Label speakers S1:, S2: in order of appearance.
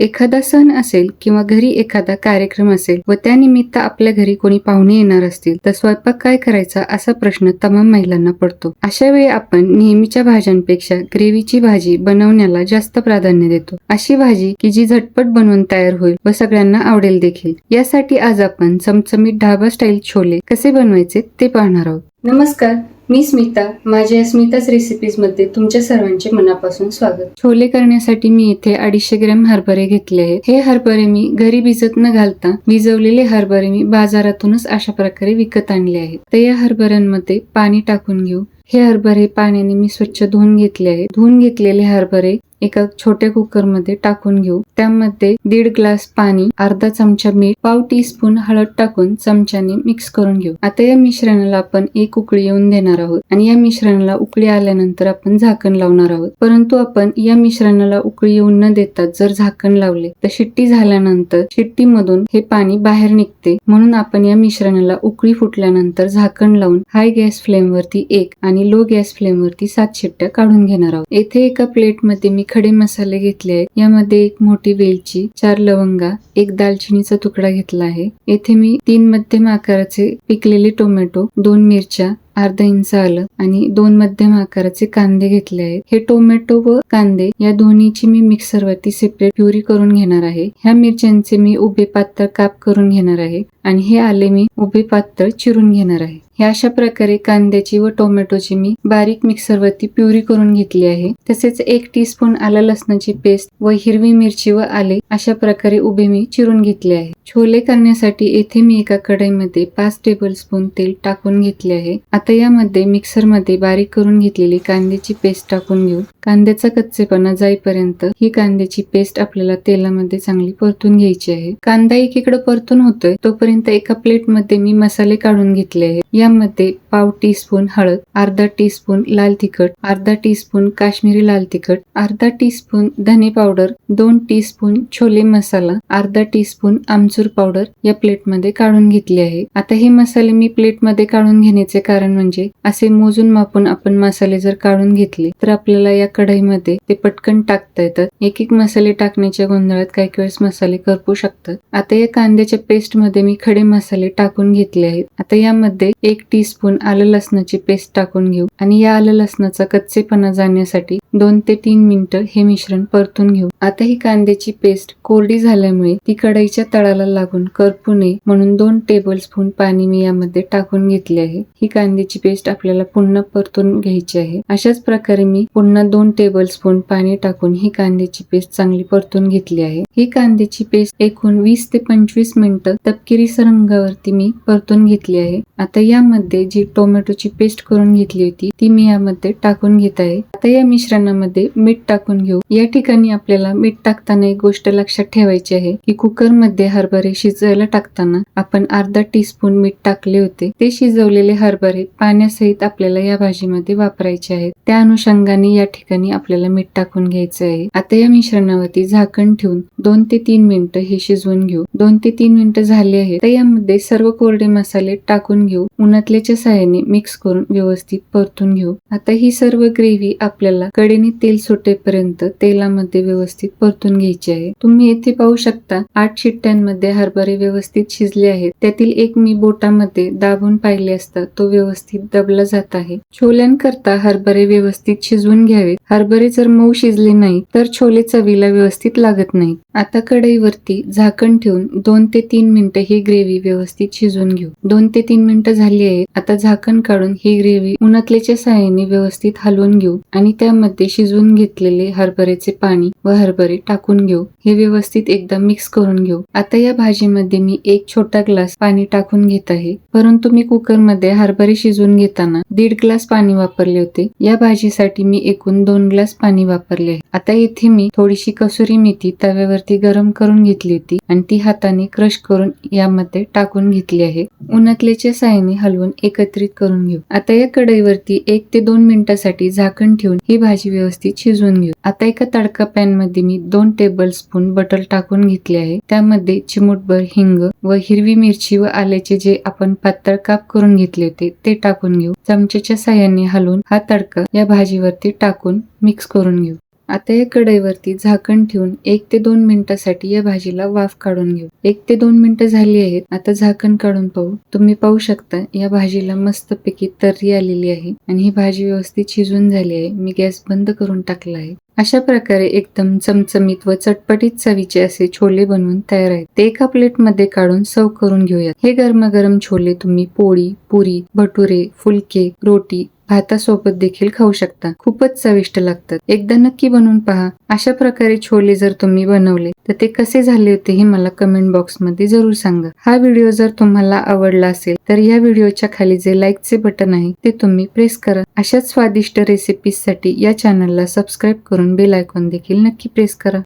S1: एखादा सण असेल किंवा घरी एखादा कार्यक्रम असेल व त्यानिमित्त आपल्या घरी कोणी पाहुणे येणार असतील तर स्वयंपाक काय करायचा असा प्रश्न तमाम महिलांना पडतो. अशा वेळी आपण नेहमीच्या भाज्यांपेक्षा ग्रेव्हीची भाजी बनवण्याला जास्त प्राधान्य देतो. अशी भाजी की जी झटपट बनवून तयार होईल व सगळ्यांना आवडेल देखील. यासाठी आज आपण चमचमीत ढाबा स्टाईल छोले कसे बनवायचे ते पाहणार आहोत. नमस्कार. मी स्मिता माझ्या स्मिताच रेसिपीजमध्ये तुमच्या सर्वांचे मनापासून स्वागत. छोले करण्यासाठी मी इथे अडीचशे ग्रॅम हरभरे घेतले आहेत. हे हरभरे मी घरी भिजत न घालता भिजवलेले हरभरे मी बाजारातूनच अशा प्रकारे विकत आणले आहेत. तर या हरभऱ्यांमध्ये पाणी टाकून घेऊ. हे हरभरे पाण्याने मी स्वच्छ धुवून घेतले आहे धुवून घेतलेले हरभरे एका छोट्या कुकरमध्ये टाकून घेऊ. त्यामध्ये दीड ग्लास पाणी अर्धा चमचा मीठ पाव टी स्पून हळद टाकून चमच्याने मिक्स करून घेऊ. आता या मिश्रणाला आपण एक उकळी येऊन देणार आहोत आणि या मिश्रणाला उकळी आल्यानंतर आपण झाकण लावणार आहोत. परंतु आपण या मिश्रणाला उकळी येऊन न देता जर झाकण लावले तर शिट्टी झाल्यानंतर शिट्टीमधून हे पाणी बाहेर निघते. म्हणून आपण या मिश्रणाला उकळी फुटल्यानंतर झाकण लावून हाय गॅस फ्लेम वरती एक आणि लो गॅस फ्लेम वरती सात शिट्ट्या काढून घेणार आहोत. येथे एका प्लेटमध्ये मी खडे मसाले घेतले आहेत. यामध्ये एक मोठी वेलची चार लवंगा एक दालचिनीचा तुकडा घेतला आहे. येथे मी तीन मध्यम आकाराचे पिकलेले टोमॅटो दोन मिरच्या अर्धा इंच आलं आणि दोन मध्यम आकाराचे कांदे घेतले आहेत. हे टोमॅटो व कांदे या दोन्हीची मी मिक्सर वरती सेपरेट प्युरी करून घेणार आहे. ह्या मिरच्यांचे मी उभे पातळ काप करून घेणार आहे. आणि हे आले मी उभे पातळ चिरून घेणार आहे. हे अशा प्रकारे कांद्याची व टोमॅटोची मी बारीक मिक्सर वरती प्युरी करून घेतली आहे. तसेच एक टीस्पून आला लसणाची पेस्ट व हिरवी मिरची व आले अशा प्रकारे उभे मी चिरून घेतले आहे. छोले करण्यासाठी येथे मी एका कढईमध्ये पाच टेबल स्पून तेल टाकून घेतले आहे. आता यामध्ये मिक्सरमध्ये बारीक करून घेतलेली कांद्याची पेस्ट टाकून घेऊ कांद्याचा कच्चेपणा जाईपर्यंत ही कांद्याची पेस्ट आपल्याला तेलामध्ये चांगली परतून घ्यायची आहे. कांदा एकीकडे परतून होतोय तोपर्यंत एका प्लेटमध्ये मी मसाले काढून घेतले. आहेत यामध्ये पाव टी स्पून हळद अर्धा टी स्पून लाल तिखट अर्धा टी स्पून काश्मीरी लाल तिखट अर्धा टी स्पून धने पावडर दोन टी स्पून छोले मसाला अर्धा टी स्पून आमचूर पावडर या प्लेटमध्ये काढून घेतली आहे. आता हे मसाले मी प्लेटमध्ये काढून घेण्याचे कारण म्हणजे असे मोजून मापून आपण मसाले जर काढून घेतले तर आपल्याला या कढईमध्ये ते पटकन टाकता येतात. एक एक मसाले टाकण्याच्या गोंधळात काही वेळेस मसाले करपू शकतात. आता या कांद्याच्या पेस्टमध्ये मी खडे मसाले टाकून घेतले आहेत. आता यामध्ये एक टी स्पून आलं लसणाची पेस्ट टाकून घेऊ. आणि या आलं लसणाचा कच्चेपणा जाण्यासाठी दोन ते तीन मिनिटं हे मिश्रण परतून घेऊ. आता ही कांद्याची पेस्ट कोरडी झाल्यामुळे ती कढईच्या तळाला लागून करपू नये म्हणून दोन टेबल स्पून पाणी मी यामध्ये टाकून घेतले आहे. ही कांद्याची पेस्ट आपल्याला पुन्हा परतून घ्यायची आहे. अशाच प्रकारे मी पुन्हा दोन टेबल स्पून पाणी टाकून ही कांद्याची पेस्ट चांगली परतून घेतली आहे. ही कांद्याची पेस्ट एकूण वीस ते पंचवीस मिनिटं तपकिरी रंगावरती मी परतून घेतली आहे. आता यामध्ये जी टोमॅटोची पेस्ट करून घेतली होती ती मी यामध्ये टाकून घेत आहे. आता या मिश्रणामध्ये मीठ टाकून घेऊ. या ठिकाणी आपल्याला मीठ टाकताना एक गोष्ट लक्षात ठेवायची आहे की कुकरमध्ये हरभरे शिजायला टाकताना आपण अर्धा टीस्पून मीठ टाकले होते. ते शिजवलेले हरभरे पाण्यासहित आपल्याला या भाजीमध्ये वापरायचे आहेत. त्या अनुषंगाने या ठिकाणी आपल्याला मीठ टाकून घ्यायचं आहे. आता या मिश्रणावरती झाकण ठेवून दोन ते तीन मिनिटं हे शिजवून घेऊ. दोन ते तीन मिनिटं झाले आहेत तर यामध्ये सर्व कोरडे मसाले टाकून घेऊ. उन्हातल्याच्या सहाय्याने मिक्स करून व्यवस्थित परतून घेऊ. आता ही सर्व ग्रेव्ही आपल्याला कडेने तेल सुटेपर्यंत तेलामध्ये व्यवस्थित परतून घ्यायची आहे. तुम्ही येथे पाहू शकता आठ शिट्ट्यांमध्ये हरभरे व्यवस्थित शिजले आहेत. त्यातील एक मी बोटामध्ये दाबून पाहिले असता तो व्यवस्थित दबला जात आहे. छोल्यांकरता हरभरे व्यवस्थित शिजवून घ्यावेत. हरभरे जर मऊ शिजले नाही तर छोले चवीला व्यवस्थित लागत नाही. आता कढईवरती झाकण ठेवून दोन ते तीन मिनिटं ही ग्रेव्ही व्यवस्थित शिजवून घेऊ. दोन ते तीन मिनिटं झाली आहेत आता झाकण काढून ही ग्रेव्ही उन्हातल्याच्या सहाय्याने व्यवस्थित हलवून घेऊ आणि त्यामध्ये शिजवून घेतलेले हरभऱ्याचे पाणी व हरभरे टाकून घेऊ. हे व्यवस्थित एकदा मिक्स करून घेऊ. आता या भाजीमध्ये मी एक छोटा ग्लास पाणी टाकून घेत आहे. परंतु मी कुकरमध्ये हरभरे शिजवून घेताना दीड ग्लास पाणी वापरले होते. या भाजीसाठी मी एकूण दोन ग्लास पाणी वापरले आहे. आता येथे मी थोडीशी कसुरी मेथी तव्यावरती गरम करून घेतली होती आणि ती हाताने क्रश करून यामध्ये टाकून घेतली आहे. उन्हातल्याच्या साहाय्याने हलवून एकत्रित करून घेऊ. आता या कढईवरती एक ते दोन मिनिटासाठी झाकण ठेवून ही भाजी व्यवस्थित शिजवून घेऊ. आता एका तडका पॅन मध्ये मी दोन टेबल स्पून बटर टाकून घेतले आहे. त्यामध्ये चिमूटभर हिंग व हिरवी मिरची व आल्याचे जे आपण पातळ काप करून घेतले होते ते टाकून घेऊ. चमच्याच्या साह्याने हलवून हा तडका या भाजीवरती टाकून मिक्स करून घेऊ. आता या कढईवरती झाकण ठेवून एक ते दोन मिनिटासाठी या भाजीला वाफ काढून घेऊ. एक ते दोन मिनिटं झाली आहेत. आता झाकण काढून पाहू. तुम्ही पाहू शकता या भाजीला मस्तपैकी तर्री आलेली आहे आणि ही भाजी व्यवस्थित शिजून झाली आहे. मी गॅस बंद करून टाकला आहे. अशा प्रकारे एकदम चमचमीत व चटपटीत चवीचे असे छोले बनवून तयार आहेत. ते एका प्लेटमध्ये काढून सर्व करून घेऊयात. हे गरमागरम छोले तुम्ही पोळी पुरी भटुरे फुलके रोटी भातासोबत देखील खाऊ शकता. खूपच चविष्ट लागतात. एकदा नक्की बनवून पहा. अशा प्रकारे छोले जर तुम्ही बनवले तर ते कसे झाले होते हे मला कमेंट बॉक्समध्ये जरूर सांगा. हा व्हिडिओ जर तुम्हाला आवडला असेल तर या व्हिडिओच्या खाली जे लाईकचे बटन आहे ते तुम्ही प्रेस करा. अशाच स्वादिष्ट रेसिपीजसाठी या चॅनलला सबस्क्राईब करून बेल आयकॉन देखील नक्की प्रेस करा.